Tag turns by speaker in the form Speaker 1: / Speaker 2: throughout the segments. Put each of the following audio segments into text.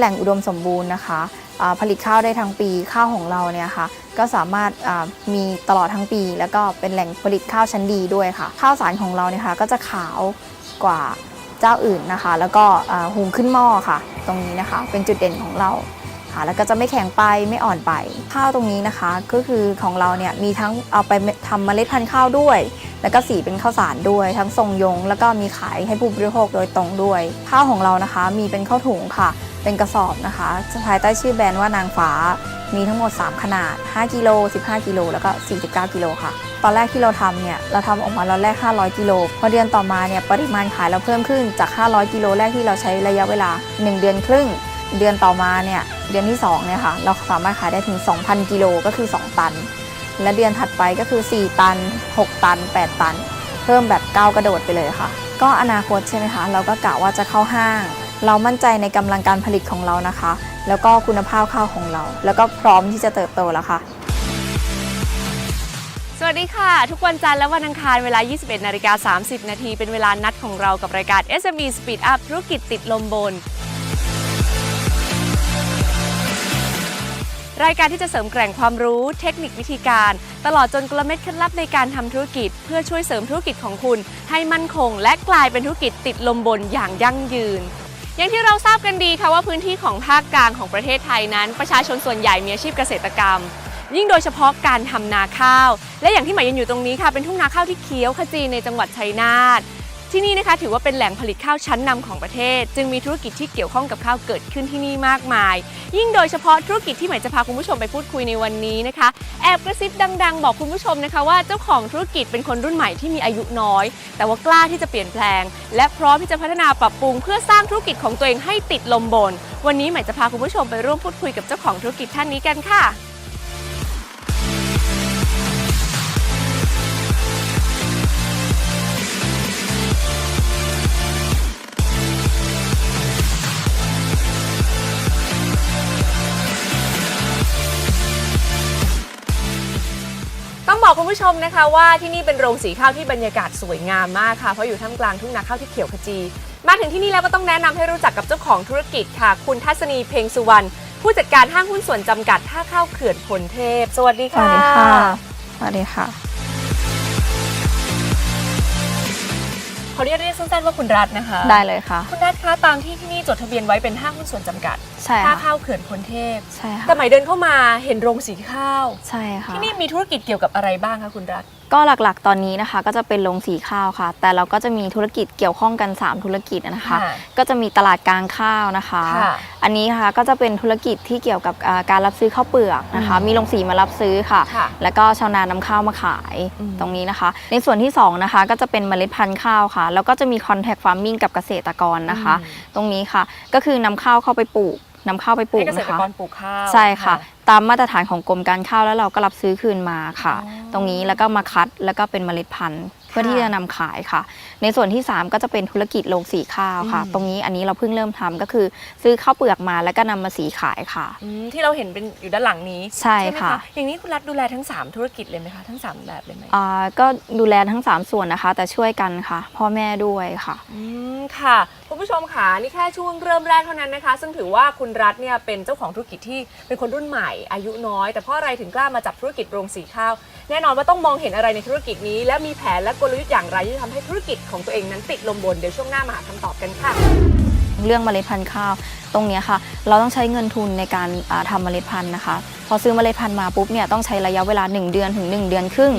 Speaker 1: ็นแหล่งอุดมสมบูรณ์นะคะผลิตข้าวได้ทั้งปีข้าวของเราเนี่ยค่ะก็สามารถมีตลอดทั้งปี แล้วก็เป็นแหล่งผลิตข้าวชั้นดีด้วยค่ะ ข้าวสารของเราเนี่ยค่ะก็จะขาวกว่าเจ้าอื่นนะคะ แล้วก็หุงขึ้นหม้อค่ะ ตรงนี้นะคะเป็นจุดเด่นของเราค่ะแล้วก็จะไม่แข็งไปไม่อ่อนไปข้าวตรงนี้นะคะ ก็คือของเราเนี่ยมีทั้งเอาไปทำเมล็ดพันธุ์ข้าวด้วย แล้วก็สีเป็นข้าวสารด้วย ทั้งทรงยง แล้วก็มีขายให้ผู้บริโภคโดยตรงด้วย ข้าวของเรานะคะ มีเป็นข้าวถุงค่ะ เป็นกระสอบนะคะจะภายใต้ชื่อแบรนด์ว่านางฟ้า มีทั้งหมด 3 ขนาด 5 กิโล 15 กิโล แล้วก็ 49 กิโลค่ะ ตอนแรกที่เราทำเนี่ย เราทำออกมาล็อตแรก 500 กิโล พอเดือนต่อมาเนี่ย ปริมาณขายเราเพิ่มขึ้นจาก 500 กิโลแรกที่เราใช้ระยะเวลา 1 เดือนครึ่ง เดือนต่อมาเนี่ย เดือนที่2เนี่ยค่ะ เราสามารถขายได้ถึง 2,000 กิโล ก็คือ 2 ตัน และเดือนถัดไปก็คือ 4 ตัน 6 ตัน 8 ตัน เพิ่มแบบก้าวกระโดดไปเลยค่ะ ก็อนาคตใช่ไหมคะ เราก็กะว่าจะเข้าห้าง เรามั่นใจในกำลังการผลิตของเรานะคะ แล้วก็คุณภาพข้าวของเรา แล้วก็พร้อมที่จะเติบโตแล้วค่ะ
Speaker 2: สวัสดีค่ะ ทุกวันจันทร์และวันอังคารเวลา 21นาฬิกา30 นาทีเป็นเวลานัดของเรากับรายการ SME Speed Up ธุรกิจติดลมบนรายการที่จะเสริมแกร่งความรู้ เทคนิควิธีการ ตลอดจนกลเม็ดเคล็ดลับในการทำธุรกิจ เพื่อช่วยเสริมธุรกิจของคุณ ให้มั่นคง และกลายเป็นธุรกิจติดลมบนอย่างยั่งยืน อย่างที่เราทราบกันดีค่ะว่าพื้นที่ของภาคกลางของประเทศไทยนั้น ประชาชนส่วนใหญ่มีอาชีพเกษตรกรรม ยิ่งโดยเฉพาะการทำนาข้าว และอย่างที่หมายยืนอยู่ตรงนี้ค่ะเป็นทุ่งนาข้าวที่เขียวขจีในจังหวัดชัยนาท ที่นี่นะคะถือว่าเป็นแหล่งผลิตข้าวชั้นนำของประเทศ จึงมีธุรกิจที่เกี่ยวข้องกับข้าวเกิดขึ้นที่นี่มากมาย ยิ่งโดยเฉพาะธุรกิจที่หมายจะพาคุณผู้ชมไปพูดคุยในวันนี้นะคะ แอบกระซิบดัง ๆ บอกคุณผู้ชมนะคะว่าเจ้าของธุรกิจเป็นคนรุ่นใหม่ที่มีอายุน้อย แต่ว่ากล้าที่จะเปลี่ยนแปลง และพร้อมที่จะพัฒนาปรับปรุง เพื่อสร้างธุรกิจของตัวเองให้ติดลมบน วันนี้หมายจะพาคุณผู้ชมไปร่วมพูดคุยกับเจ้าของธุรกิจท่านนี้กันค่ะ บอกคุณผู้ชมนะคะว่าที่นี่เป็นโรงสีข้าวที่บรรยากาศสวยงามมากค่ะ เพราะอยู่ท่ามกลางทุ่งนาข้าวที่เขียวขจี มาถึงที่นี่แล้วก็ต้องแนะนำให้รู้จักกับเจ้าของธุรกิจค่ะ คุณทัศนีเพ็งสุวรรณผู้จัดการห้างหุ้นส่วนจำกัดท่าข้าวเขื่อนพลเทพ สวัสดี
Speaker 1: ส
Speaker 2: ค่ะ
Speaker 1: วัสดีค่ะ สวัสดีค่ะ
Speaker 2: เขาเรียกเรียกสั้นๆว่าคุณรัตน์นะคะ
Speaker 1: ได้เลยค่ะ
Speaker 2: คุณรัตน์คะตามที่ที่นี่จดทะเบียนไว้เป็นห้างหุ้นส่วนจำกัด
Speaker 1: ใช่
Speaker 2: ท่า
Speaker 1: ค่ะ
Speaker 2: ข้าวเขื่อนพลเทพ
Speaker 1: ใช่ค่ะ
Speaker 2: แต่หมายเดินเข้ามาเห็นโรงสีข้าว
Speaker 1: ใช่ค่ะ
Speaker 2: ที่นี่มีธุรกิจเกี่ยวกับอะไรบ้างคะคุณรัตน์
Speaker 1: ก็หลักๆ ตอนนี้นะคะ ก็จะเป็นโรงสีข้าวค่ะ แต่เราก็จะมีธุรกิจเกี่ยวข้องกัน 3 ธุรกิจนะคะ
Speaker 2: ค่ะ
Speaker 1: ก็จะมีตลาดกลางข้าวนะคะ
Speaker 2: ค่ะ
Speaker 1: อันนี้ค่ะก็จะเป็นธุรกิจที่เกี่ยวกับอ่าการรับซื้อข้าวเปลือกนะคะ
Speaker 2: อืม
Speaker 1: มีโรงสีมารับซื้อค่ะ
Speaker 2: ค่ะ
Speaker 1: แล้วก็ชาวนานำข้าวมาขาย
Speaker 2: อืม
Speaker 1: ตรงนี้นะคะ ในส่วนที่2นะคะก็จะเป็นเมล็ดพันธุ์ข้าวค่ะ แล้วก็จะมี contact farming กับเกษตรกรนะคะ ตรงนี้ค่ะก็คือนำข้าวเข้าไปปลูก นำข้าวไปปลู
Speaker 2: ให้
Speaker 1: ก
Speaker 2: เกษต
Speaker 1: นะ
Speaker 2: ร
Speaker 1: คะ
Speaker 2: กรปลูกข้าว
Speaker 1: ใช่ค่ะ ตามมาตรฐานของกรมการข้าวแล้วเราก็รับซื้อคืนมาค่ะ
Speaker 2: อ๋อ
Speaker 1: ตรงนี้แล้วก็มาคัดแล้วก็เป็นเมล็ดพันธุ์ เพื่อที่จะนำขายค่ะ ในส่วนที่ 3 ก็จะเป็นธุรกิจโรงสีข้าวค่ะ
Speaker 2: อืม
Speaker 1: ตรงนี้อันนี้เราเพิ่งเริ่มทำก็คือ ซื้อข้าวเปลือกมาแล้วก็นำมาสีขายค่ะ
Speaker 2: อืมที่เราเห็นเป็นอยู่ด้านหลังนี้
Speaker 1: ใช่
Speaker 2: ไหม
Speaker 1: ค่ะ
Speaker 2: อย่างนี้คุณรัฐดูแลทั้ง 3 ธุรกิจเลยไหมคะทั้ง 3 แบบเลยไหม
Speaker 1: อ่าก็ดูแลทั้ง 3 ส่วนนะคะ แต่ช่วยกันค่ะ พ่อแม่ด้วยค่ะ
Speaker 2: อืมค่ะคุณผู้ชมค่ะนี่แค่ช่วงเริ่มแรกเท่านั้นนะคะ ซึ่งถือว่าคุณรัฐเนี่ยเป็นเจ้าของธุรกิจที่เป็นคนรุ่นใหม่ อายุน้อย แต่เพราะอะไรถึงกล้ามาจับธุรกิจโรงสีข้าว แน่นอนว่าต้องมองเห็นอะไรในธุรกิจนี้ และมีแผนและกลยุทธ์อย่างไรที่ทำให้ธุรกิจของตัวเองนั้นติดลมบนเดี๋ยวช่วงหน้ามาหาคำตอบกันค่ะ
Speaker 1: เรื่องเมล็ดพันธุ์ข้าวตรงนี้ค่ะ เราต้องใช้เงินทุนในการอ่าทำเมล็ดพันธุ์นะคะ พอซื้อเมล็ดพันธุ์มาปุ๊บเนี่ยต้องใช้ระยะเวลา 1 เดือนถึง 1 เดือนครึ่ง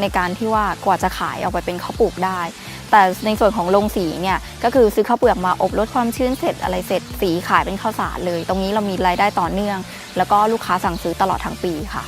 Speaker 1: ในการที่ว่ากว่าจะขายออกไปเป็นข้าวปลูกได้ แต่ในส่วนของโรงสีเนี่ยก็คือซื้อข้าวเปลือกมาอบลดความชื้นเสร็จอะไรเสร็จสีขายเป็นข้าวสารเลย ตรงนี้เรามีรายได้ต่อเนื่อง แล้วก็ลูกค้าสั่งซื้อตลอดทั้งปีค่ะ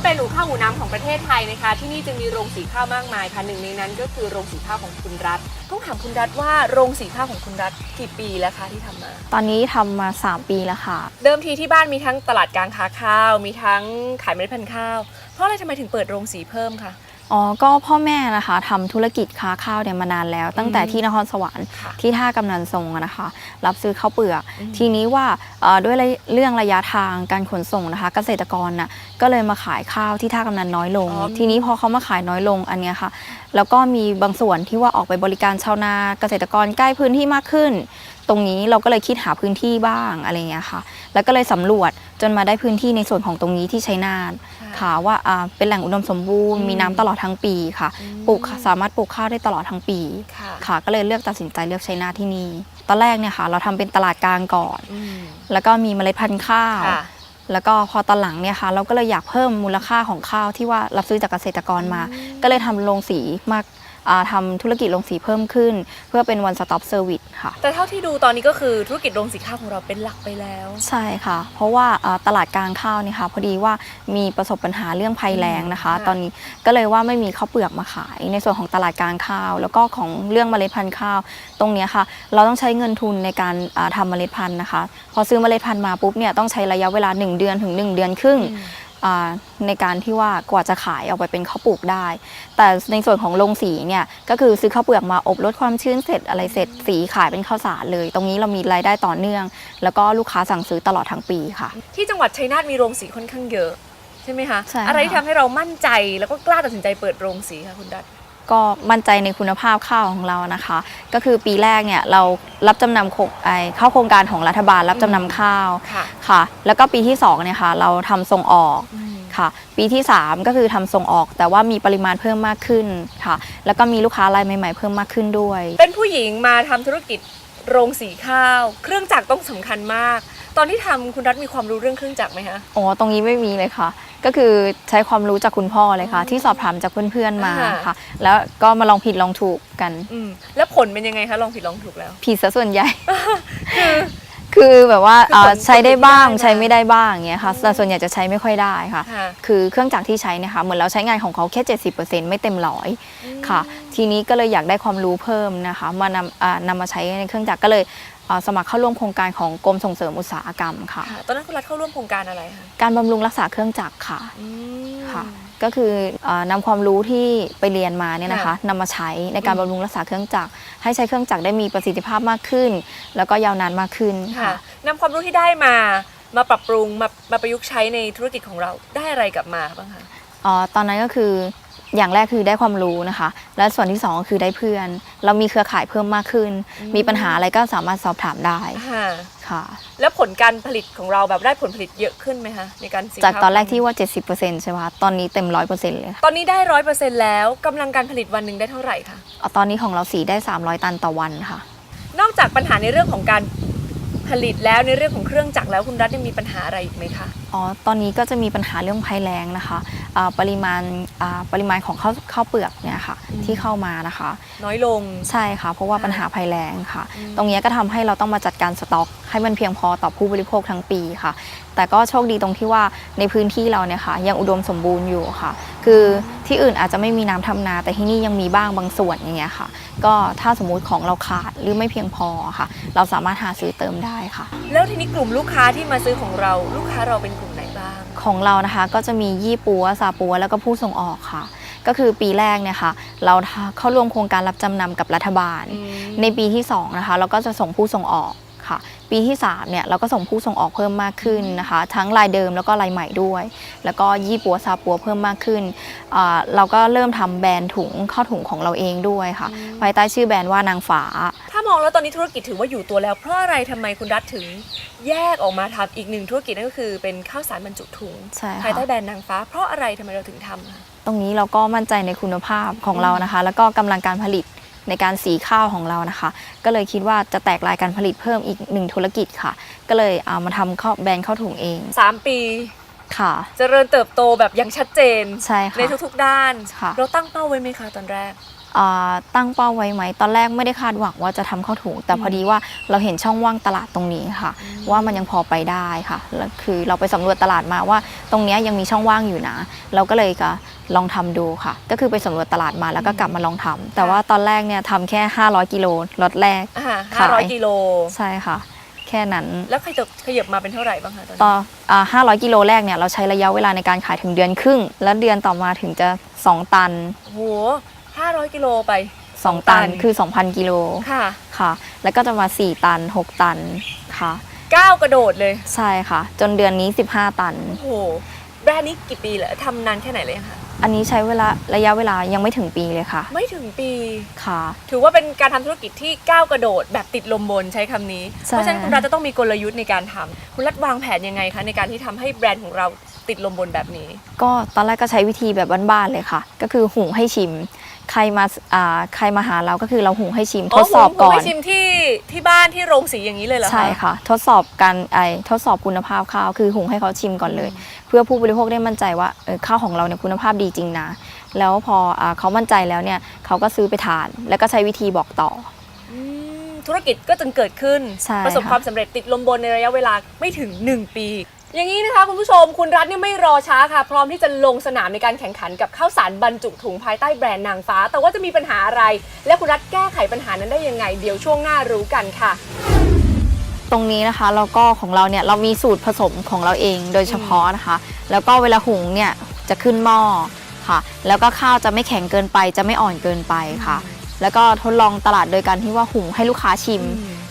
Speaker 2: ว่าเป็นอู่ข้าวอู่น้ำของประเทศไทยนะคะ ที่นี่จึงมีโรงสีข้าวมากมายค่ะหนึ่งในนั้นก็คือโรงสีข้าวของคุณรัฐ ต้องถามคุณรัฐว่าโรงสีข้าวของคุณรัฐกี่ปีแล้วคะที่ทำมา
Speaker 1: ตอนนี้ทำมา 3 ปีแล้วค่ะ
Speaker 2: เดิมทีที่บ้านมีทั้งตลาดกลางค้าข้าว มีทั้งขายเมล็ดพันธุ์ข้าว เพราะอะไรทำไมถึงเปิดโรงสีเพิ่มคะ
Speaker 1: อ๋อ ก็พ่อแม่นะคะทำธุรกิจค้าข้าวเนี่ยมานานแล้ว ตั้งแต่
Speaker 2: อืม
Speaker 1: ที่นครสวรรค์
Speaker 2: ค่ะ
Speaker 1: ที่ท่ากำนันทรงอะนะคะ รับซื้อข้าวเปลือก
Speaker 2: อืม
Speaker 1: ทีนี้ว่าเอ่อด้วยระเรื่องระยะทางการขนส่งนะคะ เกษตรกรน่ะก็เลยมาขายข้าวที่ท่ากำนันน้อยลง
Speaker 2: อ๋อ
Speaker 1: ทีนี้พอเขามาขายน้อยลงอันเนี้ยค่ะ แล้วก็มีบางส่วนที่ว่าออกไปบริการชาวนาเกษตรกรใกล้พื้นที่มากขึ้น ตรงนี้เราก็เลยคิดหาพื้นที่บ้างอะไรเงี้ยค่ะ แล้วก็เลยสำรวจจนมาได้พื้นที่ในส่วนของตรงนี้ที่ชัยนาท ค่ะว่าอ่าเป็นแหล่งอุดมสมบูรณ์
Speaker 2: อืม
Speaker 1: มีน้ำตลอดทั้งปีค่ะ
Speaker 2: อืม
Speaker 1: ปลูกสามารถปลูกข้าวได้ตลอดทั้งปี
Speaker 2: ค่ะ
Speaker 1: ค่ะก็เลยเลือกตัดสินใจเลือกใช้นาทที่นี่ตอนแรกเนี่ยค่ะ เราทำเป็นตลาดกลางก่อน
Speaker 2: อืม
Speaker 1: แล้วก็มีเมล็ดพันธุ์ข้าว
Speaker 2: ค่ะ
Speaker 1: แล้วก็พอตอนหลังเนี่ยค่ะ เราก็เลยอยากเพิ่มมูลค่าของข้าวที่ว่ารับซื้อจากเกษตรกรมา
Speaker 2: อืม
Speaker 1: ก็เลยทำโรงสีมาอ่า ทำธุรกิจโรงสีเพิ่มขึ้น เพื่อเป็น one stop service ค่ะ
Speaker 2: แต่เท่าที่ดูตอนนี้ก็คือธุรกิจโรงสีข้าวของเราเป็นหลักไปแล้ว
Speaker 1: ใช่ค่ะ เพราะว่าเอ่อตลาดกลางข้าวเนี่ยค่ะพอดีว่ามีประสบปัญหาเรื่องภัยแล้งนะคะ
Speaker 2: ค่ะ
Speaker 1: ตอนนี้ก็เลยว่าไม่มีข้าวเปลือกมาขาย ในส่วนของตลาดกลางข้าว แล้วก็ของเรื่องเมล็ดพันธุ์ข้าว ตรงเนี้ยค่ะ เราต้องใช้เงินทุนในการอ่าทำเมล็ดพันธุ์นะคะ พอซื้อเมล็ดพันธุ์มาปุ๊บเนี่ยต้องใช้ระยะเวลา 1 เดือนถึง 1 เดือนครึ่ง
Speaker 2: อืม
Speaker 1: อ่า ในการที่ว่ากว่าจะขายออกไปเป็นข้าวปลูกได้ แต่ในส่วนของโรงสีเนี่ยก็คือซื้อข้าวเปลือกมาอบลดความชื้นเสร็จอะไรเสร็จสีขายเป็นข้าวสารเลย ตรงนี้เรามีรายได้ต่อเนื่อง แล้วก็ลูกค้าสั่งซื้อตลอดทั้งปีค่ะ
Speaker 2: ที่จังหวัดชัยนาทมีโรงสีค่อนข้างเยอะใช่ไหมคะ
Speaker 1: ใช่ค่ะ
Speaker 2: อะไรที่ทำให้เรามั่นใจแล้วก็กล้าตัดสินใจเปิดโรงสีคะคุณดัด
Speaker 1: ก็มั่นใจในคุณภาพข้าวของเรานะคะ ก็คือปีแรกเนี่ยเรารับจำนำโครงไอเข้าโครงการของรัฐบาลรับจำนำข้าว
Speaker 2: ค่ะ
Speaker 1: ค่ะ แล้วก็ปีที่สองเนี่ยค่ะเราทำส่งออกค่ะ ปีที่ 3 ก็คือทำส่งออก แต่ว่ามีปริมาณเพิ่มมากขึ้นค่ะ แล้วก็มีลูกค้ารายใหม่ ๆ เพิ่มมากขึ้นด้วย
Speaker 2: เป็นผู้หญิงมาทำธุรกิจโรงสีข้าว เครื่องจักรต้องสำคัญมาก ตอนที่ทำคุณรัฐมีความรู้เรื่องเครื่องจักรไหมคะ
Speaker 1: อ๋อ ตรงนี้ไม่มีเลยค่ะ ก็คือใช้ความรู้จากคุณพ่อเลยค่ะ
Speaker 2: อืม
Speaker 1: ที่สอบถามจากเพื่อนๆมา
Speaker 2: อ่า
Speaker 1: ค่ะ แล้วก็มาลองผิดลองถูกกัน
Speaker 2: อืมแล้วผลเป็นยังไงคะลองผิดลองถูกแล้ว
Speaker 1: ผิดซะส่วนใหญ่
Speaker 2: คือ
Speaker 1: คือแบบว่า
Speaker 2: คือผล
Speaker 1: เอ่อใช้ได้บ้าง
Speaker 2: ผลที่ได้มา
Speaker 1: ใช้ไม่ได้บ้างอย่างเงี้ยค่ะ
Speaker 2: อืม
Speaker 1: แต่ส่วนใหญ่จะใช้ไม่ค่อยได้ค่ะ
Speaker 2: ค่ะ
Speaker 1: คือเครื่องจักรที่ใช้เนี่ยค่ะเหมือนเราใช้งานของเขาแค่ 70%ไม่เต็มร้อยค่ะ ทีนี้ก็เลยอยากได้ความรู้เพิ่มนะคะ มานำอ่านำมาใช้ในเครื่องจักรก็เลยอ่า สมัครเข้าร่วมโครงการของกรมส่งเสริมอุตสาหกรรมค่ะ
Speaker 2: ค่ะ ตอนนั้นคุณรัฐเข้าร่วมโครงการอะไรคะ
Speaker 1: การบำรุงรักษาเครื่องจักรค่ะ
Speaker 2: อืม
Speaker 1: ค่ะ ก็คือเอ่อนำความรู้ที่ไปเรียนมาเนี่ยนะคะ
Speaker 2: ค่ะ
Speaker 1: นำมาใช้ในการ
Speaker 2: อืม
Speaker 1: บำรุงรักษาเครื่องจักรให้ใช้เครื่องจักรได้มีประสิทธิภาพมากขึ้น แล้วก็ยาวนานมากขึ้น
Speaker 2: ค่ะ
Speaker 1: ค่ะ
Speaker 2: นำความรู้ที่ได้มามาปรับปรุงมามาประยุกต์ใช้ในธุรกิจของเราได้อะไรกลับมาบ้างคะ
Speaker 1: อ๋อตอนนั้นก็คือ อย่างแรกคือได้ความรู้นะคะ และส่วนที่สองก็คือได้เพื่อน เรามีเครือข่ายเพิ่มมากขึ้น
Speaker 2: อืม
Speaker 1: มีปัญหาอะไรก็สามารถสอบถามได้
Speaker 2: ค่ะ
Speaker 1: ค่ะ
Speaker 2: แล้วผลการผลิตของเราแบบได้ผลผลิตเยอะขึ้นไหมคะในการสี
Speaker 1: จาก
Speaker 2: ข้ว
Speaker 1: ตอนแรกที่ว่า 70%ใช่ไหมคะตอนนี้เต็ม 100%เลยค่ะ
Speaker 2: ตอนนี้ได้ร้อยเปอร์เซ็นต์แล้วกำลังการผลิตวันหนึ่งได้เท่าไหร่คะ
Speaker 1: อ๋อตอนนี้ของเราสีได้ 300 ตันต่อวันค่ะ
Speaker 2: นอกจากปัญหาในเรื่องของการผลิตแล้วในเรื่องของเครื่องจักรแล้วคุณรัฐยังมีปัญหาอะไรอีกไหมคะ
Speaker 1: อ๋อ ตอนนี้ก็จะมีปัญหาเรื่องภัยแรงนะคะอ่าปริมาณอ่าปริมาณของข้าวข้าวเปลือกเนี่ยค่ะ
Speaker 2: อืม
Speaker 1: ที่เข้ามานะคะ
Speaker 2: น้อยลง
Speaker 1: ใช่ค่ะ เพราะว่า
Speaker 2: ค่ะ
Speaker 1: ปัญหาภัยแรงค่ะ
Speaker 2: อืม
Speaker 1: ตรงเนี้ยก็ทำให้เราต้องมาจัดการสต็อก ให้มันเพียงพอต่อผู้บริโภคทั้งปีค่ะ แต่ก็โชคดีตรงที่ว่าในพื้นที่เราเนี่ยค่ะยังอุดมสมบูรณ์อยู่ค่ะ คือที่อื่นอาจจะไม่มีน้ำทำนา แต่ที่นี่ยังมีบ้างบางส่วนอย่างเงี้ยค่ะ ก็ถ้าสมมุติของเราขาดหรือไม่เพียงพอค่ะ เราสามารถหาซื้อเติมได้ค่ะ
Speaker 2: แล้วทีนี้กลุ่มลูกค้าที่มาซื้อของเราลูกค้าเราเป็น
Speaker 1: ของเรานะคะก็จะมียี่ปัวซาปัวแล้วก็ผู้ส่งออกค่ะ ก็คือปีแรกเนี่ยค่ะเราเข้าร่วมโครงการรับจำนำกับรัฐบาล ในปีที่2นะคะเราก็จะส่งผู้ส่งออกค่ะ ปีที่3เนี่ยเราก็ส่งผู้ส่งออกเพิ่มมากขึ้นนะคะ ทั้งรายเดิมแล้วก็รายใหม่ด้วย แล้วก็ยี่ปัวซาปัวเพิ่มมากขึ้นอ่าเราก็เริ่มทำแบรนด์ถุงข้าวถุงของเราเองด้วยค่ะ
Speaker 2: อืม
Speaker 1: ภายใต้ชื่อแบรนด์ว่านางฟ้า
Speaker 2: ถ้ามองแล้วตอนนี้ธุรกิจถือว่าอยู่ตัวแล้ว เพราะอะไรทำไมคุณรัฐถึงแยกออกมาทำอีกหนึ่งธุรกิจนั่นก็คือเป็นข้าวสารบรรจุถุง
Speaker 1: ใช่
Speaker 2: ภายใต้
Speaker 1: ค่ะ
Speaker 2: แบรนด์นางฟ้า เพราะอะไรทำไมเราถึงทำคะ
Speaker 1: ตรงนี้เราก็มั่นใจในคุณภาพของเรานะคะ แล้วก็กำลังการผลิตในการสีข้าวของเรานะคะ ก็เลยคิดว่าจะแตกรายการผลิตเพิ่มอีกหนึ่งธุรกิจค่ะ ก็เลยเอามาทำข้าวแบรนด์ข้าวถุงเอง
Speaker 2: สามปี
Speaker 1: ค่ะ
Speaker 2: เจริญเติบโตแบบอย่างชัดเจน
Speaker 1: ใช่
Speaker 2: ใน
Speaker 1: ค่ะ
Speaker 2: ทุกๆด้าน
Speaker 1: ค่ะ
Speaker 2: เราตั้งเป้าไว้ไหมคะตอนแรก
Speaker 1: อ่า ตั้งเป้าไว้ไหม ตอนแรกไม่ได้คาดหวังว่าจะทำข้าวถุง แต่
Speaker 2: อืม
Speaker 1: พอดีว่าเราเห็นช่องว่างตลาดตรงนี้ค่ะ ว่ามันยังพอไปได้ค่ะแล้วคือเราไปสำรวจตลาดมาว่า ตรงเนี้ยยังมีช่องว่างอยู่นะ เราก็เลยก็ลองทำดูค่ะ ก็คือไปสำรวจตลาดมาแล้วก็กลับมาลองทำแต่ว่าตอนแรกเนี่ยทำแค่ 500 กิโลล็อตแรก
Speaker 2: อ่า
Speaker 1: ขาย
Speaker 2: ห้าร้อยกิโล
Speaker 1: ใช่ค่ะแแค่นั้น
Speaker 2: แล้วใครจะขยับมาเป็นเท่าไหร่บ้างคะตอนนี้
Speaker 1: ต่ออ่า500กิโลแรกเนี่ยเราใช้ระยะเวลาในการขายถึงเดือนครึ่ง แล้วเดือนต่อมาถึงจะ 2 ตัน
Speaker 2: โอ้โห ห้าร้อยกิโลไป
Speaker 1: 2ตัน
Speaker 2: ตัน
Speaker 1: คือ 2,000 กิโล
Speaker 2: ค่ะ
Speaker 1: ค่ะ แล้วก็จะมา 4 ตัน 6 ตันค่ะ
Speaker 2: ก้าวกระโดดเลย
Speaker 1: ใช่ค่ะ จนเดือนนี้ 15 ตัน
Speaker 2: โอ้โห แบรนด์นี้กี่ปีแล้วทำนานแค่ไหนเลยคะ
Speaker 1: อันนี้ใช้เวลาระยะเวลายังไม่ถึงปีเลยค่ะ
Speaker 2: ไม่ถึงปี
Speaker 1: ค่ะ
Speaker 2: ถือว่าเป็นการทำธุรกิจที่ก้าวกระโดดแบบติดลมบนใช้คำนี้
Speaker 1: ใช่
Speaker 2: เพราะฉะนั้นคุณรัฐจะต้องมีกลยุทธ์ในการทำคุณรัฐวางแผนยังไงคะในการที่ทำให้แบรนด์ของเราติดลมบนแบบนี้
Speaker 1: ก็ตอนแรกก็ใช้วิธีแบบบ้านๆเลยค่ะ ก็คือหุงให้ชิม ใครมาอ่าใครมาหาเราก็คือเราหุงให้ชิมทดสอบ
Speaker 2: ผม
Speaker 1: ก่อ
Speaker 2: ผม
Speaker 1: น
Speaker 2: ไปชิมที่ที่บ้านที่โรงสีอย่างนี้เลยเหรอคะ
Speaker 1: ใช่ค่ะ ทดสอบการไอทดสอบคุณภาพข้าวคือหุงให้เขาชิมก่อนเลย เพื่อผู้บริโภคได้มั่นใจว่าเออข้าวของเราเนี่ยคุณภาพดีจริงนะ แล้วพออาเขามั่นใจแล้วเนี่ยเขาก็ซื้อไปทาน แล้วก็ใช้วิธีบอกต่อ
Speaker 2: อืมธุรกิจก็จึงเกิดขึ้น
Speaker 1: ใช่
Speaker 2: ประสบ
Speaker 1: ค่ะ
Speaker 2: ความสำเร็จติดลมบนในระยะเวลาไม่ถึง 1 ปี อย่างนี้นะคะคุณผู้ชมคุณรัฐเนี่ยไม่รอช้าค่ะ พร้อมที่จะลงสนามในการแข่งขันกับข้าวสารบรรจุถุงภายใต้แบรนด์นางฟ้า แต่ว่าจะมีปัญหาอะไร และคุณรัฐแก้ไขปัญหานั้นได้ยังไง เดี๋ยวช่วงหน้ารู้กันค่ะ
Speaker 1: ตรงนี้นะคะแล้วก็ของเราเนี่ยเรามีสูตรผสมของเราเองโดยเฉพาะนะคะ แล้วก็เวลาหุงเนี่ยจะขึ้นหม้อค่ะ แล้วก็ข้าวจะไม่แข็งเกินไป จะไม่อ่อนเกินไปค่ะ แล้วก็ทดลองตลาดโดยการที่ว่าหุงให้ลูกค้าชิม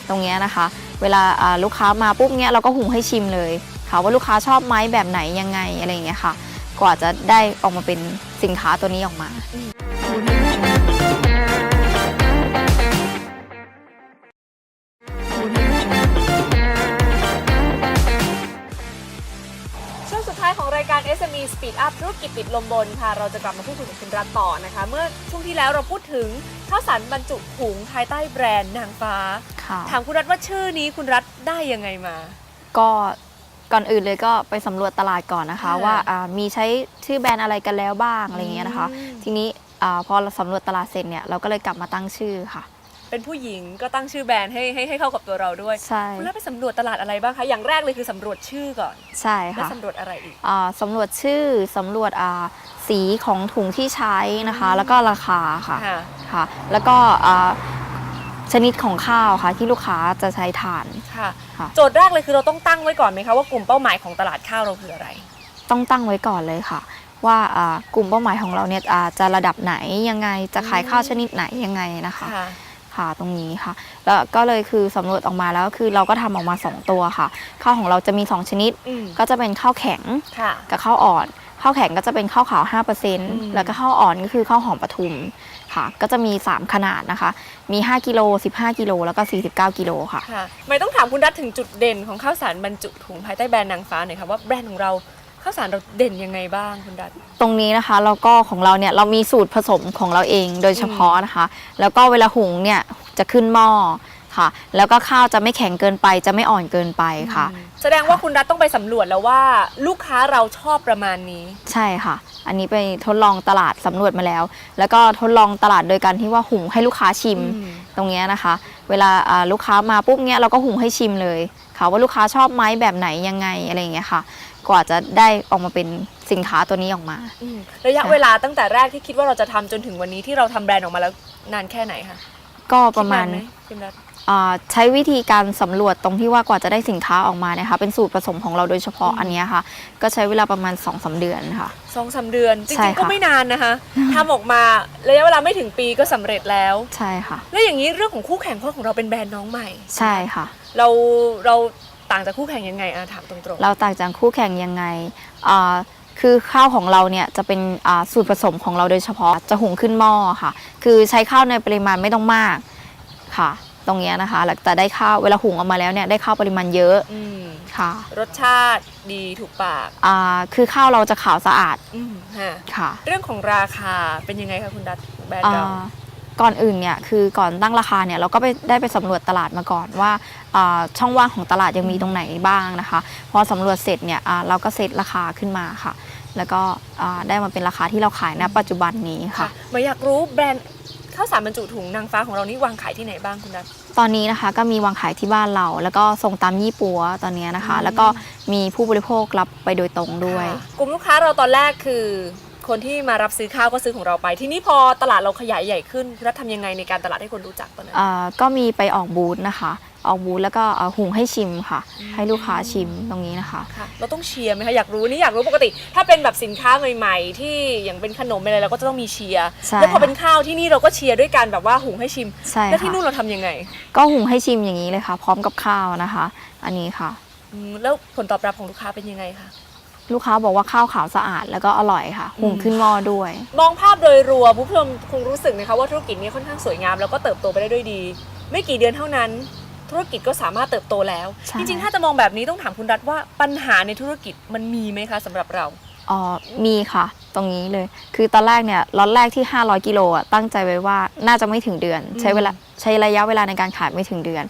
Speaker 1: ตรงเนี้ยนะคะ เวลาอ่าลูกค้ามาปุ๊บเนี้ยเราก็หุงให้ชิมเลย ค่ะว่าลูกค้าชอบไหมแบบไหนยังไงอะไรอย่างเงี้ยค่ะ กว่าจะได้ออกมาเป็นสินค้าตัวนี้ออกมา
Speaker 2: ช่วงสุดท้ายของรายการ SME Speed Up ธุรกิจติดลมบนค่ะ เราจะกลับมาพูดคุยกับคุณรัฐต่อนะคะ เมื่อช่วงที่แล้วเราพูดถึงข้าวสารบรรจุถุงภายใต้แบรนด์นางฟ้า
Speaker 1: ค่ะ
Speaker 2: ถามคุณรัฐว่าชื่อนี้คุณรัฐได้ยังไงมา
Speaker 1: ก็ ก่อนอื่นเลยก็ไปสำรวจตลาดก่อนนะคะ
Speaker 2: ค่ะ
Speaker 1: ว่าอ่ามีใช้ชื่อแบรนด์อะไรกันแล้วบ้างอะไรอย่างเงี้ยนะคะ
Speaker 2: อืม
Speaker 1: ทีนี้อาพอเราสำรวจตลาดเสร็จเนี่ยเราก็เลยกลับมาตั้งชื่อค่ะ
Speaker 2: เป็นผู้หญิงก็ตั้งชื่อแบรนด์ให้ให้ให้เข้ากับตัวเราด้วย
Speaker 1: ใช่
Speaker 2: คุณรัฐไปสำรวจตลาดอะไรบ้างคะอย่างแรกเลยคือสำรวจชื่อก่อน
Speaker 1: ใช่
Speaker 2: แล้ว
Speaker 1: ค่ะ
Speaker 2: สำรวจอะไรอีก
Speaker 1: อ่าสำรวจชื่อสำรวจอ่าสีของถุงที่ใช้นะคะ แล้วก็ราคาค่ะ
Speaker 2: ค่ะ
Speaker 1: ค่ะแล้วก็อ่า ชนิดของข้าวค่ะ ที่ลูกค้าจะใช้ทาน
Speaker 2: ค่ะ
Speaker 1: ค่ะ
Speaker 2: โจทย์แรกเลยคือเราต้องตั้งไว้ก่อนไหมคะว่ากลุ่มเป้าหมายของตลาดข้าวเราคืออะไร
Speaker 1: ต้องตั้งไว้ก่อนเลยค่ะ ว่าอ่ากลุ่มเป้าหมายของเราเนี่ยอ่าจะระดับไหนยังไงจะขายข้าวชนิดไหนยังไงนะคะ
Speaker 2: ค่ะ
Speaker 1: ค่ะตรงนี้ค่ะ แล้วก็เลยคือสำรวจออกมาแล้วคือเราก็ทำออกมา 2 ตัวค่ะ ข้าวของเราจะมี 2 ชนิด
Speaker 2: อืม
Speaker 1: ก็จะเป็นข้าวแข็ง
Speaker 2: ค่ะ
Speaker 1: กับข้าวอ่อน ข้าวแข็งก็จะเป็นข้าวขาว
Speaker 2: ม
Speaker 1: 5%แล้วก็ข้าวอ่อนก็คือข้าวหอมปทุม ค่ะ ก็จะมี 3 ขนาดนะคะ มี 5 กิโล 15 กิโล แล้วก็ 49 กิโลค่ะ
Speaker 2: ค่ะไม่ต้องถามคุณรัฐถึงจุดเด่นของข้าวสารบรรจุถุงภายใต้แบรนด์นางฟ้าหน่อยค่ะว่าแบรนด์ของเราข้าวสารเราเด่นยังไงบ้างคุณรัฐ
Speaker 1: ตรงนี้นะคะแล้วก็ของเราเนี่ยเรามีสูตรผสมของเราเองโดยเฉพาะนะคะ แล้วก็เวลาหุงเนี่ยจะขึ้นหม้อค่ะ แล้วก็ข้าวจะไม่แข็งเกินไปจะไม่อ่อนเกินไปค่ะ
Speaker 2: แสดงว่าคุณรัฐต้องไปสำรวจแล้วว่า ลูกค้าเราชอบประมาณนี้
Speaker 1: ใช่ค่ะ อันนี้ไปทดลองตลาดสำรวจมาแล้ว แล้วก็ทดลองตลาดโดยการที่ว่าหุงให้ลูกค้าชิม
Speaker 2: อืม
Speaker 1: ตรงเนี้ยนะคะ เวลาอ่าลูกค้ามาปุ๊บเนี้ยเราก็หุงให้ชิมเลยค่ะว่าลูกค้าชอบไหมแบบไหนยังไงอะไรอย่างเงี้ยค่ะ กว่าจะได้ออกมาเป็นสินค้าตัวนี้ออกมา
Speaker 2: อืมระยะเวลาตั้งแต่แรกที่คิดว่าเราจะทำจนถึงวันนี้ที่เราทำแบรนด์ออกมาแล้วนานแค่ไหนคะ
Speaker 1: ก็ประมาณ
Speaker 2: คิดนนไหคุณรัฐ
Speaker 1: อ่า ใช้วิธีการสำรวจตรงที่ว่ากว่าจะได้สินค้าออกมาเนี่ยค่ะเป็นสูตรผสมของเราโดยเฉพาะ
Speaker 2: อืม
Speaker 1: อันเนี้ยค่ะ ก็ใช้เวลาประมาณ2อสเดือนค่ะ
Speaker 2: สองสามเดือน จ
Speaker 1: ใช่
Speaker 2: ริงๆก็
Speaker 1: ค่ะ
Speaker 2: ไม่นานนะคะทำออกมาระยะเวลาไม่ถึงปีก็สำเร็จแล้ว
Speaker 1: ใช่ค่ะ
Speaker 2: แล้วอย่างนี้เรื่องของคู่แข่งเพราะของเราเป็นแบรนด์น้องใหม่
Speaker 1: ใช่ค่ะ
Speaker 2: เราเราต่างจากคู่แข่งยังไงอะถามตรง
Speaker 1: เราต่างจากคู่แข่งยังไงอ่าคือข้าวของเราเนี่ยจะเป็นอ่าสูตรผสมของเราโดยเฉพาะจะหุงขึ้นหม้อค่ะ คือใช้ข้าวในปริมาณไม่ต้องมากค่ะ ตรงเนี้ยนะคะแล้วแต่ได้ข้าวเวลาหุงออกมาแล้วเนี่ยได้ข้าวปริมาณเยอะ
Speaker 2: ๆอืม
Speaker 1: ค่ะ
Speaker 2: รสชาติดีถูกปาก
Speaker 1: อ่าคือข้าวเราจะขาวสะอาด
Speaker 2: อืมฮะ
Speaker 1: ค่ะ
Speaker 2: เรื่องของราคาเป็นยังไงคะคุณดัตแบรนด์
Speaker 1: อ่า
Speaker 2: เรา
Speaker 1: ก่อนอื่นเนี่ยคือก่อนตั้งราคาเนี่ยเราก็ไปได้ไปสำรวจตลาดมาก่อนว่าอ่าช่องว่างของตลาดยังมีตรงไหนบ้างนะคะพอสำรวจเสร็จเนี่ยอ่าเราก็เซตราคาขึ้นมาค่ะ แล้วก็อ่าได้มาเป็นราคาที่เราขายณปัจจุบันนี้
Speaker 2: ค่ะ
Speaker 1: ค่ะ
Speaker 2: มาอยากรู้แบรนด์ ข้าวสารบรรจุถุงนางฟ้าของเรานี่วางขายที่ไหนบ้างคุณดัต
Speaker 1: ตอนนี้นะคะก็มีวางขายที่บ้านเรา แล้วก็ส่งตามยี่ปัวตอนนี้นะคะ
Speaker 2: อืม
Speaker 1: แล้วก็มีผู้บริโภครับไปโดยตรงด้วย
Speaker 2: ค่ะกลุ่มลูกค้าเราตอนแรกคือ คนที่มารับซื้อข้าวก็ซื้อของเราไป ทีนี้พอตลาดเราขยายใหญ่ขึ้นคุณรัฐทำยังไงในการตลาดให้คนรู้จักตอนนั้น
Speaker 1: อ่าก็มีไปออกบูธนะคะ ออกบูธแล้วก็เอาหุงให้ชิมค่ะ
Speaker 2: อืม
Speaker 1: ให้ลูกค้าชิมตรงนี้นะคะ
Speaker 2: ค่ะเราต้องเชียร์ไหมคะอยากรู้นี่อยากรู้ปกติ ถ้าเป็นแบบสินค้าใหม่ๆ ที่อย่างเป็นขนมอะไรเราก็จะต้องมีเชียร์
Speaker 1: ใช่
Speaker 2: แล้วพอ
Speaker 1: ค่ะ
Speaker 2: เป็นข้าวที่นี่เราก็เชียร์ด้วยการแบบว่าหุงให้ชิม
Speaker 1: ใช่
Speaker 2: แล้วที่
Speaker 1: ค่ะ
Speaker 2: นู่นเราทำยังไง
Speaker 1: ก็หุงให้ชิมอย่างนี้เลยค่ะ พร้อมกับข้าวนะคะ อันนี้ค่ะ
Speaker 2: อืมแล้วผลตอบรับของลูกค้าเป็นยังไงคะ
Speaker 1: ลูกค้าบอกว่าข้าวขาวสะอาดแล้วก็อร่อยค่ะ หุง
Speaker 2: อืม
Speaker 1: ขึ้นหม้อด้วย
Speaker 2: มองภาพโดยรวมผู้ชมคงรู้สึกนะคะว่าธุรกิจนี้ค่อนข้างสวยงามแล้วก็เติบโตไปได้ด้วยดี ไม่กี่เดือนเท่านั้น ธุรกิจก็สามารถเติบโตแล้ว
Speaker 1: ใช่
Speaker 2: จริงๆ ถ้าจะมองแบบนี้ต้องถามคุณรัฐว่าปัญหาในธุรกิจมันมีไหมคะสำหรับเรา
Speaker 1: อ๋อมีค่ะ ตรงนี้เลย คือตอนแรกเนี่ยล็อตแรกที่ 500 กิโลอะตั้งใจไว้ว่าน่าจะไม่ถึงเดือน
Speaker 2: อืม
Speaker 1: ใช้เวลาใช้ระยะเวลาในการขายไม่ถึงเดือน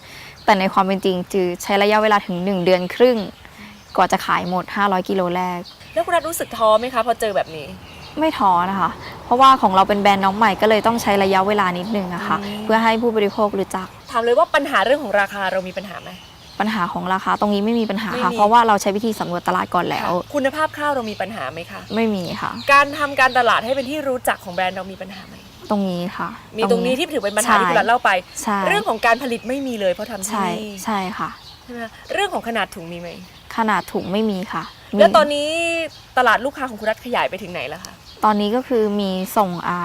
Speaker 1: แต่ในความเป็นจริงจือใช้ระยะเวลาถึง 1 เดือนครึ่ง กว่าจะขายหมด 500 กิโลแรก
Speaker 2: แล้วคุณรัฐรู้สึกท้อไหมคะพอเจอแบบนี้
Speaker 1: ไม่ท้อนะคะ เพราะว่าของเราเป็นแบรนด์น้องใหม่ก็เลยต้องใช้ระยะเวลานิดนึงนะคะ
Speaker 2: อืม
Speaker 1: เพื่อให้ผู้บริโภครู้จัก
Speaker 2: ถามเลยว่าปัญหาเรื่องของราคาเรามีปัญหาไหม
Speaker 1: ปัญหาของราคาตรงนี้ไม่มีปัญหา
Speaker 2: ไม่
Speaker 1: ค่ะ
Speaker 2: มี
Speaker 1: เพราะว่าเราใช้วิธีสำรวจตลาดก่อนแล้ว
Speaker 2: คุณภาพข้าวเรามีปัญหาไหมคะ
Speaker 1: ไม่มีค่ะ
Speaker 2: การทำการตลาดให้เป็นที่รู้จักของแบรนด์เรามีปัญหาไหม
Speaker 1: ตรงนี้ค่ะ
Speaker 2: มีตรงนี้ที่ถือเป็นปัญหาที่คุณรัฐเล่าไป
Speaker 1: ใช่
Speaker 2: เรื่องของการผลิตไม่มีเลยเพราะทำที่
Speaker 1: ใช่
Speaker 2: นี่
Speaker 1: ใช่ค่ะ
Speaker 2: ใช่ไหมคะเรื่องของขนาดถุงมีไหม
Speaker 1: ขนาดถุงไม่มีค่ะมี
Speaker 2: แล้วตอนนี้ตลาดลูกค้าของคุณรัฐขยายไปถึงไหนแล้วคะ
Speaker 1: ตอนนี้ก็คือมีส่งอา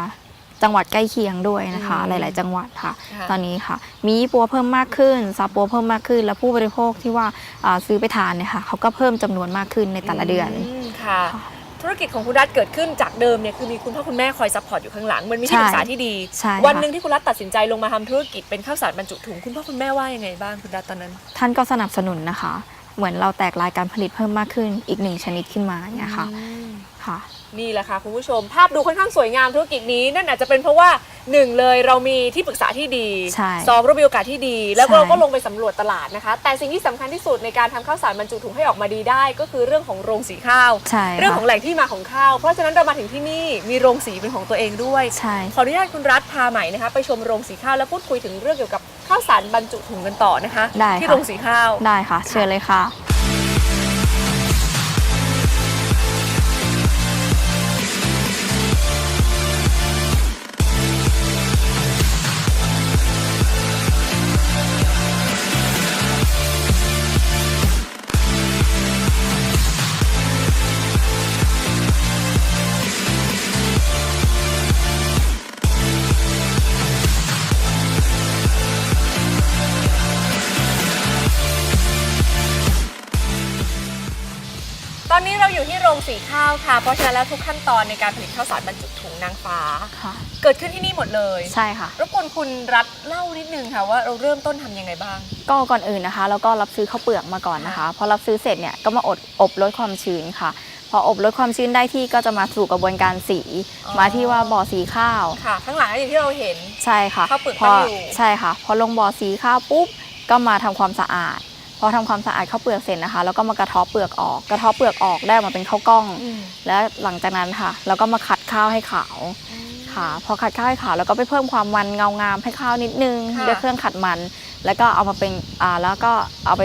Speaker 1: จังหวัดใกล้เคียงด้วยนะคะ
Speaker 2: อืม
Speaker 1: หลาย ๆ จังหวัดค่ะ
Speaker 2: ค่ะ
Speaker 1: ตอนนี้ค่ะ มียี่ปัวเพิ่มมากขึ้นซาปัวเพิ่มมากขึ้น และผู้บริโภคที่ว่าอ่าซื้อไปทานเนี่ยค่ะเขาก็เพิ่มจำนวนมากขึ้นในแต่ละเดือน
Speaker 2: มค่ะ
Speaker 1: ค่ะ
Speaker 2: ธุรกิจของคุณรัฐเกิดขึ้นจากเดิมเนี่ยคือมีคุณพ่อคุณแม่คอยซัพพอร์ตอยู่ข้างหลัง มันมีที่
Speaker 1: ใช่
Speaker 2: ปรึกษาที่ดี
Speaker 1: ใช่
Speaker 2: วัน
Speaker 1: ค่ะ
Speaker 2: หนึ่งที่คุณรัฐตัดสินใจลงมาทำธุรกิจเป็นข้าวสารบรรจุถุงคุณพ่อคุณแม่ว่ายังไงบ้างคุณรัฐตอนนั้น
Speaker 1: ท่านก็สนับสนุนนะคะ เหมือนเราแตกรายการผลิตเพิ่มมากขึ้นอีกหนึ่งชนิดขึ้นมาเนี่ยค่ะ
Speaker 2: อืม
Speaker 1: ค่ะ
Speaker 2: นี่แหละค่ะคุณผู้ชม ภาพดูค่อนข้างสวยงามธุรกิจนี้ นั่นอาจจะเป็นเพราะว่าหนึ่งเลยเรามีที่ปรึกษาที่ดี
Speaker 1: ใช่
Speaker 2: สองเรามีโอกาสที่ดี แล้ว
Speaker 1: ใช่
Speaker 2: เราก็ลงไปสำรวจตลาดนะคะ แต่สิ่งที่สำคัญที่สุดในการทำข้าวสารบรรจุถุงให้ออกมาดีได้ ก็คือเรื่องของโรงสีข้าว
Speaker 1: ใช่
Speaker 2: เรื่องข
Speaker 1: ค่ะ
Speaker 2: องแหล่งที่มาของข้าว เพราะฉะนั้นเรามาถึงที่นี่มีโรงสีเป็นของตัวเองด้วย
Speaker 1: ใช่
Speaker 2: ขออนุญาตคุณรัฐพาใหม่นะคะไปชมโรงสีข้าวแล้วพูดคุยถึงเรื่องเกี่ยวกับข้าวสารบรรจุถุงกันต่อนะคะ
Speaker 1: ได้
Speaker 2: ที่
Speaker 1: ค่ะ
Speaker 2: โรงสีข้าว
Speaker 1: ได้ค่ะ เชิญเลยค่ะ
Speaker 2: อนนี้เราอยู่ที่โรงสีข้าวค่ะ เพราะฉะนั้นแล้วทุกขั้นตอนในการผลิตข้าวสารบรรจุถุงนางฟ้า
Speaker 1: ค่ะ
Speaker 2: เกิดขึ้นที่นี่หมดเลย
Speaker 1: ใช่ค่ะ
Speaker 2: รบกวนคุณรัฐเล่านิดนึงค่ะว่าเราเริ่มต้นทำยังไงบ้าง
Speaker 1: ก็ก่อนอื่นนะคะแล้วก็รับซื้อข้าวเปลือกมาก่อนนะคะ พอรับซื้อเสร็จเนี่ยก็มาอดอบลดความชื้นค่ะ พออบลดความชื้นได้ที่ก็จะมาสู่กระบวนการสี
Speaker 2: อ๋อ
Speaker 1: มาที่ว่าบ่อสีข้าว
Speaker 2: ค่ะ ข้างหลังก็อย่างที่เราเห็น
Speaker 1: ใช่ค่ะ
Speaker 2: ข้าวเปลือก
Speaker 1: พอ
Speaker 2: ตั้งอยู่
Speaker 1: ใช่ค่ะ พอลงบ่อสีข้าวปุ๊บก็มาทำความสะอาดพ อทำความสะอาดข้าวเปลือกเสร็จนะคะ แล้วก็มากระเทาะเปลือกออก กระเทาะเปลือกออกได้ออกมาเป็นข้าวกล้อง แล้วหลังจากนั้นค่ะเราก็มาขัดข้าวให้ขาวค่ะ พอขัดข้าวให้ขาวแล้วก็ไปเพิ่มความมันเงางามให้ข้าวนิดนึง
Speaker 2: ค่ะ
Speaker 1: ด้วยเครื่องขัดมัน แล้วก็เอามาเป็นอ่าแล้วก็เอาไป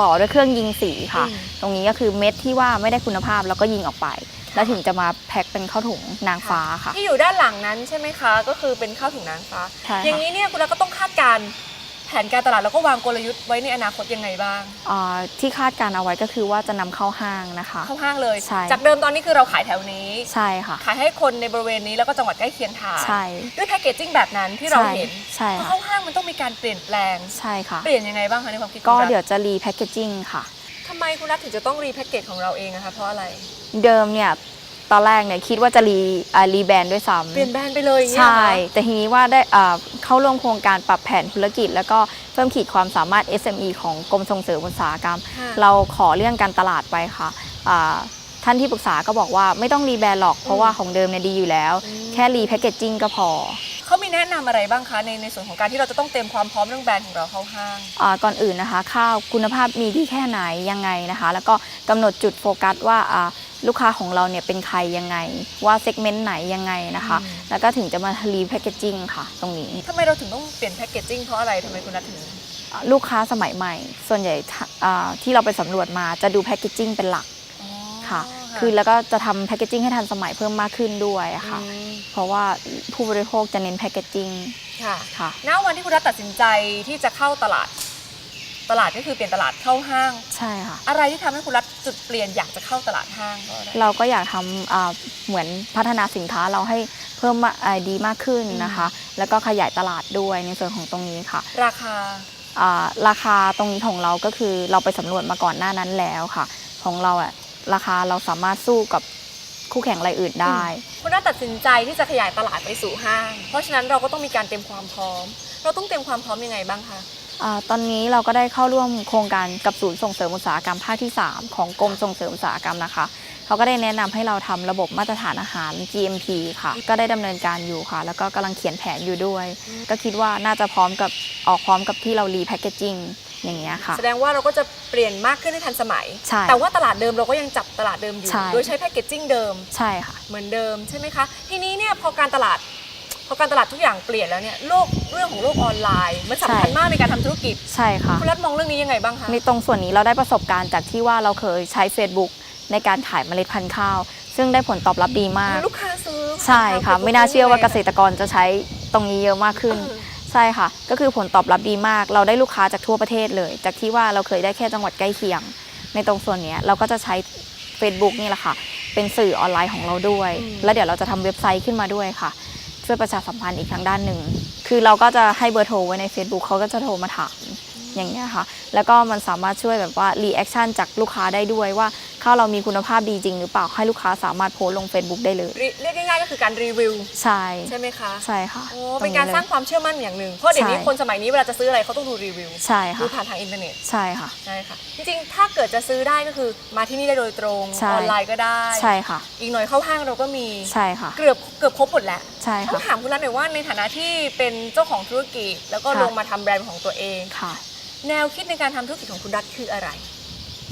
Speaker 1: ต่อด้วยเครื่องยิงสีค่ะ
Speaker 2: อืม
Speaker 1: ตรงนี้ก็คือเม็ดที่ว่าไม่ได้คุณภาพแล้วก็ยิงออกไป แล้วถึงจะมาแพ็คเป็นข้าวถุงนางฟ้าค่ะ
Speaker 2: ที่อยู่ด้านหลังนั้นใช่ไหมคะ ก็คือเป็นข้าวถุงนางฟ้า
Speaker 1: ใช่
Speaker 2: อย่าง
Speaker 1: ค่ะ
Speaker 2: นี้เนี่ยคุณรัฐก็ต้องคาดการณ์แผนการตลาดแล้วก็วางกลยุทธ์ไว้ในอนาคตยังไงบ้าง
Speaker 1: อ่าที่คาดการณ์เอาไว้ก็คือว่าจะนำเข้าห้างนะคะ
Speaker 2: เข้าห้างเลย
Speaker 1: ใช่
Speaker 2: จากเดิมตอนนี้คือเราขายแถวนี้
Speaker 1: ใช่ค่ะ
Speaker 2: ขายให้คนในบริเวณนี้แล้วก็จังหวัดใกล้เคียงทาน
Speaker 1: ใช่
Speaker 2: ด้วยแพคเกจจิ้งแบบนั้นที่เรา
Speaker 1: ใช่
Speaker 2: เห็น
Speaker 1: ใช่
Speaker 2: พอ
Speaker 1: ค่ะ
Speaker 2: เข้าห้างมันต้องมีการเปลี่ยนแปลง
Speaker 1: ใช่ค่ะ
Speaker 2: เปลี่ยนยังไงบ้างคะในความคิด
Speaker 1: ก็
Speaker 2: คุณรัฐ
Speaker 1: เดี๋ยวจะรีแพคเกจจิ้งค่ะ
Speaker 2: ทำไมคุณรัฐถึงจะต้องรีแพคเกจของเราเองอะคะเพราะอะไร
Speaker 1: เดิมเนี่ย ตอนแรกเนี่ยคิดว่าจะรีอ่ารีแบรนด์ด้วยซ้ำ
Speaker 2: เปลี่ยนแบรนด์ไปเลยอย่างเงี้ย
Speaker 1: ใช่
Speaker 2: เหรอคะ
Speaker 1: แต่ทีนี้ว่าได้อ่าเข้าร่วมโครงการปรับแผนธุรกิจ แล้วก็เพิ่มขีดความสามารถ SME ของกรมส่งเสริมอุตสาหกรรม
Speaker 2: ค่ะ
Speaker 1: เราขอเรื่องการตลาดไปค่ะอ่าท่านที่ปรึกษาก็บอกว่าไม่ต้องรีแบรนด์หรอก เพราะว่าของเดิมเนี่ยดีอยู่แล้ว
Speaker 2: อืม
Speaker 1: แค่รีแพคเกจจิ้งก็พอ
Speaker 2: เขามีแนะนำอะไรบ้างคะในในส่วนของการที่เราจะต้องเตรียมความพร้อมเรื่องแบรนด์ของเราเข้าห้าง
Speaker 1: อ่าก่อนอื่นนะคะ ข้าวคุณภาพมีดีแค่ไหนยังไงนะคะ แล้วก็กำหนดจุดโฟกัสว่าอ่า ลูกค้าของเราเนี่ยเป็นใครยังไง ว่าเซกเมนต์ไหนยังไงนะคะ
Speaker 2: อืม
Speaker 1: แล้วก็ถึงจะมารีแพคเกจจิ้งค่ะ ตรงนี้
Speaker 2: ทำไมเราถึงต้องเปลี่ยนแพคเกจจิ้งเพราะอะไรทำไมคุณรัฐถึง
Speaker 1: ลูกค้าสมัยใหม่ ส่วนใหญ่ถ้าอ่าที่เราไปสำรวจมาจะดูแพคเกจจิ้งเป็นหลัก
Speaker 2: อ๋อ
Speaker 1: ค่ะ คือแล้วก็จะทำแพคเกจจิ้งให้ทันสมัยเพิ่มมากขึ้นด้วยอะค่ะ
Speaker 2: อืม
Speaker 1: เพราะว่าผู้บริโภคจะเน้นแพคเกจจิ้ง
Speaker 2: ค่ะ
Speaker 1: ค่ะ
Speaker 2: ณวันที่คุณรัฐตัดสินใจที่จะเข้าตลาด ตลาดก็คือเปลี่ยนตลาดเข้าห้าง
Speaker 1: ใช่ค่ะ
Speaker 2: อะไรที่ทำให้คุณรัฐจุดเปลี่ยนอยากจะเข้าตลาดห้างเพราะอะไร
Speaker 1: เราก็อยากทำอ่าเหมือนพัฒนาสินค้าเราให้เพิ่มมาอ่าดีมากขึ้นนะคะ แล้วก็ขยายตลาดด้วยในส่วนของตรงนี้ค่ะ
Speaker 2: ราคา
Speaker 1: อ่าราคาตรงนี้ของเราก็คือเราไปสำรวจมาก่อนหน้านั้นแล้วค่ะ ของเราอะราคาเราสามารถสู้กับคู่แข่งรายอื่นได้
Speaker 2: คุณรัฐตัดสินใจที่จะขยายตลาดไปสู่ห้าง เพราะฉะนั้นเราก็ต้องมีการเตรียมความพร้อม เราต้องเตรียมความพร้อมยังไงบ้างคะ
Speaker 1: อา ตอนนี้เราก็ได้เข้าร่วมโครงการกับศูนย์ส่งเสริมอุตสาหกรรมภาคที่ 3 ของกรมส่งเสริมอุตสาหกรรมนะคะ เขาก็ได้แนะนำให้เราทำระบบมาตรฐานอาหาร GMP ค่ะ ก็ได้ดำเนินการอยู่ค่ะ แล้วก็กำลังเขียนแผนอยู่ด้วย ก็คิดว่าน่าจะพร้อมกับออกพร้อมกับที่เรารีแพคเกจจิ้งอย่างเงี้ยค่ะ
Speaker 2: แสดงว่าเราก็จะเปลี่ยนมากขึ้นให้ทันสมัย
Speaker 1: ใช่
Speaker 2: แต่ว่าตลาดเดิมเราก็ยังจับตลาดเดิมอยู่
Speaker 1: ใช่
Speaker 2: โดยใช้แพคเกจจิ้งเดิม
Speaker 1: ใช่ค่ะ
Speaker 2: เหมือนเดิมใช่ไหมคะ ทีนี้เนี่ยพอการตลาดพ อการตลาดทุกอย่างเปลี่ยนแล้วเนี่ยโลกเรื่องของโลกออนไลน์ มันสำคัญ
Speaker 1: ใช่
Speaker 2: มากในการทำธุรกิจ
Speaker 1: ใช่ค่ะ
Speaker 2: คุณรัฐมองเรื่องนี้ยังไงบ้างคะ
Speaker 1: ในตรงส่วนนี้เราได้ประสบการณ์จากที่ว่าเราเคยใช้ Facebook ในการขายเมล็ดพันธุ์ข้าว ซึ่งได้ผลตอบรับดีมาก
Speaker 2: ลูกค้าซื้อ
Speaker 1: ใช่ค่ะ ไม่น่าเชื่อว่าเกษตรกรจะใช้ตรงนี้เยอะมากขึ้น
Speaker 2: เออ
Speaker 1: ใช่ค่ะ ก็คือผลตอบรับดีมาก เราได้ลูกค้าจากทั่วประเทศเลย จากที่ว่าเราเคยได้แค่จังหวัดใกล้เคียง ในตรงส่วนเนี้ยเราก็จะใช้ Facebook นี่แหละค่ะ เป็นสื่อออนไลน์ของเราด้วย
Speaker 2: อืม
Speaker 1: แล้วเดี๋ยวเราจะทำเว็บไซต์ขึ้นมาด้วยค่ะ ช่วยประชาสัมพันธ์อีกทางด้านหนึ่ง คือเราก็จะให้เบอร์โทรไว้ใน Facebook เขาก็จะโทรมาถามอย่างเงี้ยค่ะ แล้วก็มันสามารถช่วยแบบว่ารีแอคชั่นจากลูกค้าได้ด้วยว่า ข้าวเรามีคุณภาพดีจริงหรือเปล่าให้ลูกค้าสามารถโพสต์ลง Facebook ได้เลย
Speaker 2: เรีเรียกง่ายๆก็คือการรีวิว
Speaker 1: ใช่
Speaker 2: ใช่ไหมคะ
Speaker 1: ใช่ค่ะ
Speaker 2: โอ้เป็นการ
Speaker 1: ลย
Speaker 2: สร้างความเชื่อมั่นอย่างหนึ่งเพราะเดี๋ยวนี้
Speaker 1: ใช่
Speaker 2: คนสมัยนี้เวลาจะซื้ออะไรเขาต้องดูรีวิว
Speaker 1: ใช่
Speaker 2: ดู
Speaker 1: ค่ะ
Speaker 2: ผ่านทางอินเทอร์เน็ต
Speaker 1: ใช่ค่ะ
Speaker 2: ใช่ค่ะ จริงๆ ถ้าเกิดจะซื้อได้ก็คือมาที่นี่ได้โดยตรง
Speaker 1: ใช่
Speaker 2: ออนไลน์ก็ได้
Speaker 1: ใช่ค่ะ
Speaker 2: อีกหน่อยเข้าห้างเราก็มี
Speaker 1: ใช่ค่ะ
Speaker 2: เกือบเกือบครบหมดแล้ว
Speaker 1: ใช่
Speaker 2: ต้อ
Speaker 1: ค่ะ
Speaker 2: งถามคุณรัตน์หน่อยว่าในฐานะที่เป็นเจ้าของธุรกิจ แล้วก็
Speaker 1: ค่ะ
Speaker 2: ลงมาทำแบรนด์ของตัวเอง
Speaker 1: ค่ะ
Speaker 2: แนวคิดในการทำธุรกิจของคุณรัตน์คืออะไร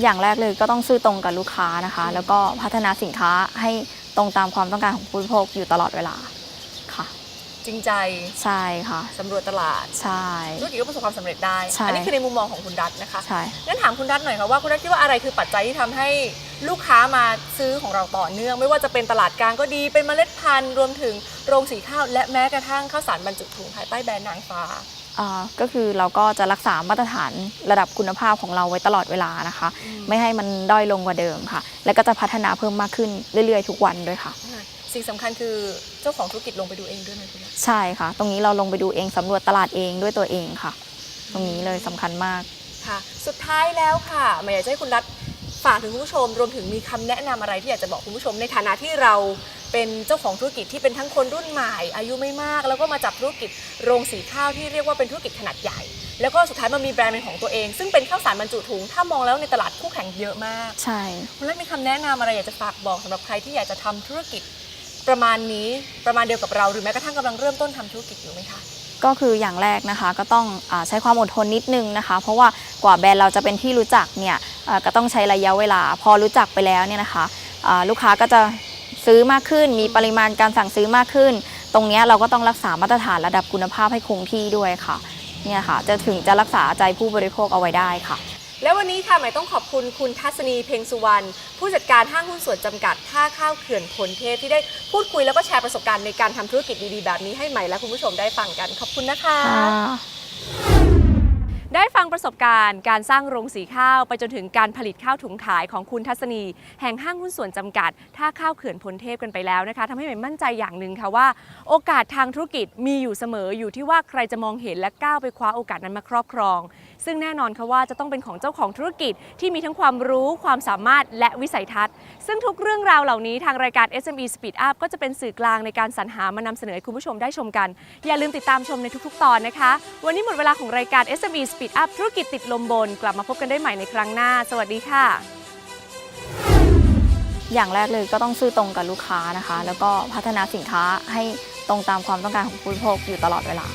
Speaker 1: อย่างแรกเลยก็ต้องซื่อตรงกับลูกค้านะคะ แล้วก็พัฒนาสินค้าให้ตรงตามความต้องการของผู้บริโภคอยู่ตลอดเวลาค่ะ
Speaker 2: จริงใจ
Speaker 1: ใช่ค่ะ
Speaker 2: สำรวจตลาด
Speaker 1: ใช่
Speaker 2: ธุรกิจก็ประสบความสำเร็จได้
Speaker 1: ใช่
Speaker 2: อันี้คือในมุมมองของคุณรัตน์นะคะ
Speaker 1: ใช่
Speaker 2: งั้นถามคุณรัตน์หน่อยค่ะว่าคุณรัตน์คิดว่าอะไรคือปัจจัยที่ทำให้ลูกค้ามาซื้อของเราต่อเนื่อง ไม่ว่าจะเป็นตลาดกลางก็ดีเป็นเมล็ดพันธุ์รวมถึงโรงสีข้าวและแม้กระทั่งข้าวสารบรรจุถุงภายใต้แบรนด์นางฟ้า
Speaker 1: อ่า ก็คือเราก็จะรักษามาตรฐานระดับคุณภาพของเราไว้ตลอดเวลานะคะ
Speaker 2: อืม
Speaker 1: ไม่ให้มันด้อยลงกว่าเดิมค่ะ แล้วก็จะพัฒนาเพิ่มมากขึ้นเรื่อยๆ ทุกวันด้วยค่ะ
Speaker 2: สิ่งสำคัญคือเจ้าของธุรกิจลงไปดูเองด้วยไหมคุณรัตน์
Speaker 1: ใช่ค่ะ ตรงนี้เราลงไปดูเองสำรวจตลาดเองด้วยตัวเองค่ะ ตรงนี้เลยสำคัญมาก
Speaker 2: ค่ะ สุดท้ายแล้วค่ะหมายอยากจะให้คุณรัตน์ ฝากถึงคุณผู้ชมรวมถึงมีคำแนะนำอะไรที่อยากจะบอกคุณผู้ชมในฐานะที่เราเป็นเจ้าของธุรกิจที่เป็นทั้งคนรุ่นใหม่ อายุไม่มาก แล้วก็มาจับธุรกิจโรงสีข้าวที่เรียกว่าเป็นธุรกิจขนาดใหญ่ แล้วก็สุดท้ายมามีแบรนด์เป็นของตัวเอง ซึ่งเป็นข้าวสารบรรจุถุงถ้ามองแล้วในตลาดคู่แข่งเยอะมาก
Speaker 1: ใช่
Speaker 2: คุณรัตน์มีคำแนะนำอะไรอยากจะฝากบอกสำหรับใครที่อยากจะทำธุรกิจประมาณนี้ประมาณเดียวกับเราหรือแม้กระทั่งกำลังเริ่มต้นทำธุรกิจอยู่ไหมคะ
Speaker 1: ก็คืออย่างแรกนะคะก็ต้องอาใช้ความอดทนนิดนึงนะคะ เพราะว่ากว่าแบรนด์เราจะเป็นที่รู้จักเนี่ยเอ่อ ก็ต้องใช้ระยะเวลา พอรู้จักไปแล้วเนี่ยนะคะอ่าลูกค้าก็จะซื้อมากขึ้น มีปริมาณการสั่งซื้อมากขึ้น ตรงเนี้ยเราก็ต้องรักษามาตรฐานระดับคุณภาพให้คงที่ด้วยค่ะเนี่ยค่ะจะถึงจะรักษาใจผู้บริโภคเอาไว้ได้ค่ะ
Speaker 2: และวันนี้ค่ะหมายต้องขอบคุณคุณทัศนีเพ็งสุวรรณผู้จัดการห้างหุ้นส่วนจำกัดท่าข้าวเขื่อนผลเทพที่ได้พูดคุยแล้วก็แชร์ประสบการณ์ในการทำธุรกิจดีๆแบบนี้ให้ใหม่และคุณผู้ชมได้ฟังกันขอบคุณนะคะ ได้ฟังประสบการณ์ การสร้างโรงสีข้าว ไปจนถึงการผลิตข้าวถุงขายของคุณทัศนี แห่งห้างหุ้นส่วนจำกัด ท่าข้าวเขื่อนพลเทพกันไปแล้วนะคะทำให้ใหม่มั่นใจอย่างหนึ่งค่ะว่า โอกาสทางธุรกิจมีอยู่เสมออยู่ที่ว่าใครจะมองเห็นและก้าวไปคว้าโอกาสนั้นมาครอบครอง ซึ่งแน่นอนค่ะว่าจะต้องเป็นของเจ้าของธุรกิจที่มีทั้งความรู้ความสามารถและวิสัยทัศน์ ซึ่งทุกเรื่องราวเหล่านี้ทางรายการ SME Speed Up ก็จะเป็นสื่อกลางในการสรรหามานำเสนอให้คุณผู้ชมได้ชมกัน อย่าลืมติดตามชมในทุกๆ ตอนนะคะ วันนี้หมดเวลาของรายการ SME Speed Up ธุรกิจติดลมบน กลับมาพบกันได้ใหม่ในครั้งหน้า สวัสดีค่ะ
Speaker 1: อย่างแรกเลยก็ต้องซื่อตรงกับลูกค้านะคะ แล้วก็พัฒนาสินค้าให้ตรงตามความต้องการของผู้บริโภคอยู่ตลอดเวลา